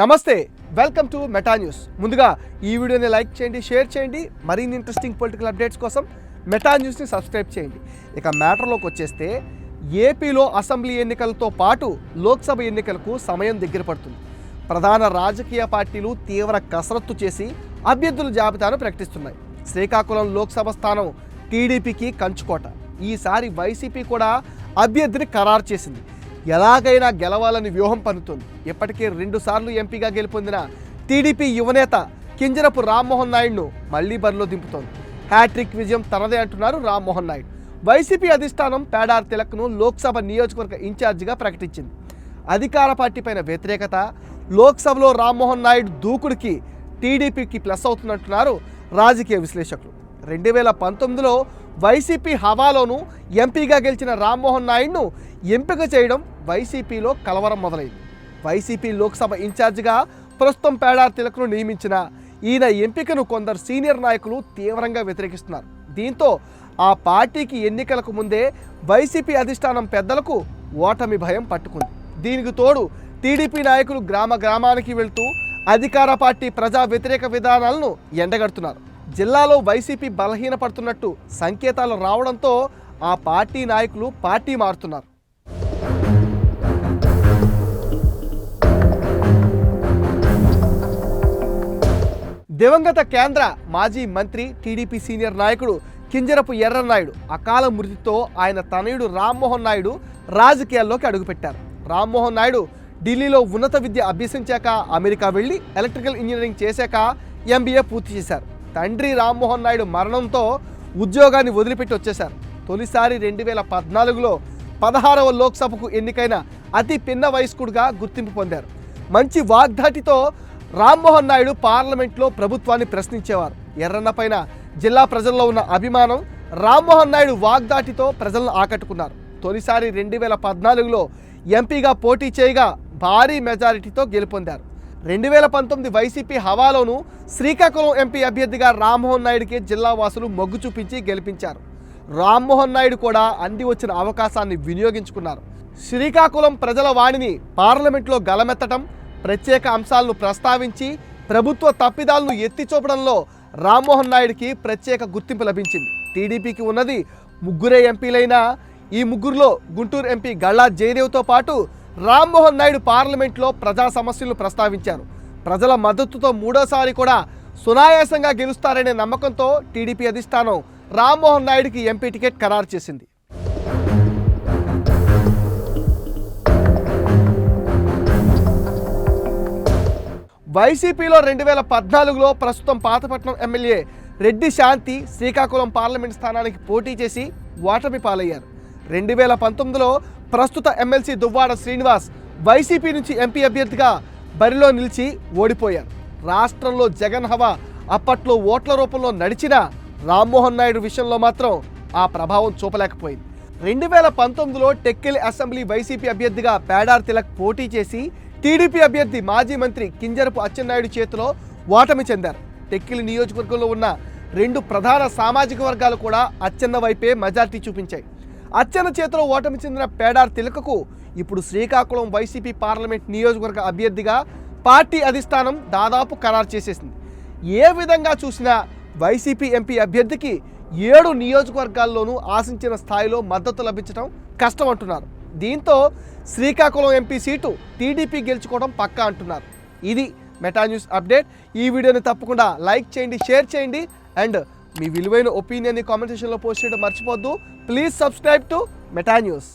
నమస్తే welcome to Meta news. ముందుగా ఈ వీడియోని లైక్ చేయండి షేర్ చేయండి. మరిన్ని ఇంట్రెస్టింగ్ పొలిటికల్ అప్డేట్స్ కోసం మెటా న్యూస్ని సబ్స్క్రైబ్ చేయండి. ఇక మ్యాటర్లోకి వచ్చేస్తే ఏపీలో అసెంబ్లీ ఎన్నికలతో పాటు లోక్సభ ఎన్నికలకు సమయం దగ్గర పడుతుంది. ప్రధాన రాజకీయ పార్టీలు తీవ్ర కసరత్తు చేసి అభ్యర్థుల జాబితాను ప్రకటిస్తున్నాయి. శ్రీకాకుళం లోక్సభ స్థానం టీడీపీకి కంచుకోట. ఈసారి వైసీపీ కూడా అభ్యర్థిని ఖరారు చేసింది. ఎలాగైనా గెలవాలని వ్యూహం పన్నుతుంది. ఇప్పటికే రెండుసార్లు ఎంపీగా గెలుపొందిన టీడీపీ యువనేత కింజరపు రామ్మోహన్ నాయుడును మళ్ళీ బరిలో దింపుతోంది. హ్యాట్రిక్ విజయం తనదే అంటున్నారు రామ్మోహన్ నాయుడు. వైసీపీ అధిష్టానం పేడార్ తిలక్ను లోక్సభ నియోజకవర్గ ఇన్ఛార్జిగా ప్రకటించింది. అధికార పార్టీ పైన వ్యతిరేకత లోక్సభలో రామ్మోహన్ నాయుడు దూకుడికి టీడీపీకి ప్లస్ అవుతుందంటున్నారు రాజకీయ విశ్లేషకులు. రెండు వేల పంతొమ్మిదిలో వైసీపీ హవాలోను ఎంపీగా గెలిచిన రామ్మోహన్ నాయుడును ఎంపిక చేయడం వైసీపీలో కలవరం మొదలైంది. వైసీపీ లోక్సభ ఇన్ఛార్జిగా ప్రస్తుతం పేడార్ తిలక్ను నియమించిన ఈయన ఎంపికను కొందరు సీనియర్ నాయకులు తీవ్రంగా వ్యతిరేకిస్తున్నారు. దీంతో ఆ పార్టీకి ఎన్నికలకు ముందే వైసీపీ అధిష్టానం పెద్దలకు ఓటమి భయం పట్టుకుంది. దీనికి తోడు టీడీపీ నాయకులు గ్రామ గ్రామానికి వెళ్తూ అధికార పార్టీ ప్రజా వ్యతిరేక విధానాలను ఎండగడుతున్నారు. జిల్లాలో వైసీపీ బలహీనపడుతున్నట్టు సంకేతాలు రావడంతో ఆ పార్టీ నాయకులు పార్టీ మారుతున్నారు. దివంగత కేంద్ర మాజీ మంత్రి టీడీపీ సీనియర్ నాయకుడు కింజరపు ఎర్రనాయుడు అకాల మృతితో ఆయన తనయుడు రామ్మోహన్ నాయుడు రాజకీయాల్లోకి అడుగుపెట్టారు. రామ్మోహన్ నాయుడు ఢిల్లీలో ఉన్నత విద్య అభ్యసించాక అమెరికా వెళ్ళి ఎలక్ట్రికల్ ఇంజనీరింగ్ చేశాక ఎంబీఏ పూర్తి చేశారు. తండ్రి రామ్మోహన్ నాయుడు మరణంతో ఉద్యోగాన్ని వదిలిపెట్టి వచ్చేశారు. తొలిసారి రెండు వేల పద్నాలుగులో పదహారవ లోక్సభకు ఎన్నికైన అతి పిన్న వయస్కుడుగా గుర్తింపు పొందారు. మంచి వాగ్దాటితో రామ్మోహన్ నాయుడు పార్లమెంట్లో ప్రభుత్వాన్ని ప్రశ్నించేవారు. ఎర్రన్న పైన జిల్లా ప్రజల్లో ఉన్న అభిమానం రామ్మోహన్ నాయుడు వాగ్దాటితో ప్రజలను ఆకట్టుకున్నారు. తొలిసారి రెండు వేల పద్నాలుగులో ఎంపీగా పోటీ చేయగా భారీ మెజారిటీతో గెలుపొందారు. రెండు వేల పంతొమ్మిది వైసీపీ హవాలోను శ్రీకాకుళం ఎంపీ అభ్యర్థిగా రామ్మోహన్ నాయుడికి జిల్లా వాసులు మొగ్గు చూపించి గెలిపించారు. రామ్మోహన్ నాయుడు కూడా అంది వచ్చిన అవకాశాన్ని వినియోగించుకున్నారు. శ్రీకాకుళం ప్రజల వాణిని పార్లమెంట్లో గలమెత్తటం ప్రత్యేక అంశాలను ప్రస్తావించి ప్రభుత్వ తప్పిదాలను ఎత్తి చూపడంలో రామ్మోహన్ నాయుడికి ప్రత్యేక గుర్తింపు లభించింది. టీడీపీకి ఉన్నది ముగ్గురే ఎంపీలైనా ఈ ముగ్గురులో గుంటూరు ఎంపీ గళ్ళా జయదేవ్తో పాటు రామ్మోహన్ నాయుడు పార్లమెంట్లో ప్రజా సమస్యలు ప్రస్తావించారు. ప్రజల మద్దతుతో మూడోసారి కూడా సునాయాసంగా గెలుస్తారనే నమ్మకంతో టీడీపీ అధిష్టానం రామ్మోహన్ నాయుడికి ఎంపీ టికెట్ ఖరారు చేసింది. వైసీపీలో రెండు వేల పద్నాలుగులో ప్రస్తుతం పాతపట్నం ఎమ్మెల్యే రెడ్డి శాంతి శ్రీకాకుళం పార్లమెంట్ స్థానానికి పోటీ చేసి ఓటమి పాలయ్యారు. రెండు వేల పంతొమ్మిదిలో ప్రస్తుత ఎమ్మెల్సీ దువ్వాడ శ్రీనివాస్ వైసీపీ నుంచి ఎంపీ అభ్యర్థిగా బరిలో నిలిచి ఓడిపోయారు. రాష్ట్రంలో జగన్ హవా అప్పట్లో ఓట్ల రూపంలో నడిచిన రామ్మోహన్ నాయుడు విషయంలో మాత్రం ఆ ప్రభావం చూపలేకపోయింది. రెండు వేల పంతొమ్మిదిలో టెక్కిల్ అసెంబ్లీ వైసీపీ అభ్యర్థిగా పేడార్ తిలక్ పోటీ చేసి టీడీపీ అభ్యర్థి మాజీ మంత్రి కింజరపు అచ్చెన్నాయుడు చేతిలో ఓటమి చెందారు. టెక్కిలి నియోజకవర్గంలో ఉన్న రెండు ప్రధాన సామాజిక వర్గాలు కూడా అచ్చెన్న వైపే మెజార్టీ చూపించాయి. అచ్చెన్న చేతిలో ఓటమి చెందిన పేడార్ తిలకకు ఇప్పుడు శ్రీకాకుళం వైసీపీ పార్లమెంట్ నియోజకవర్గ అభ్యర్థిగా పార్టీ అధిష్టానం దాదాపు ఖరారు చేసేసింది. ఏ విధంగా చూసినా వైసీపీ ఎంపీ అభ్యర్థికి ఏడు నియోజకవర్గాల్లోనూ ఆశించిన స్థాయిలో మద్దతు లభించడం కష్టం అంటున్నారు దీంతో శ్రీకాకుళం ఎంపీ సీటు టీడీపీ గెలుచుకోవడం పక్కా అంటున్నారు. ఇది మెటా న్యూస్ అప్డేట్. ఈ వీడియోని తప్పకుండా లైక్ చేయండి షేర్ చేయండి అండ్ మీ విలువైన ఒపీనియన్ని కామెంట్ సెక్షన్లో పోస్ట్ చేయడం మర్చిపోద్దు please subscribe to Meta News.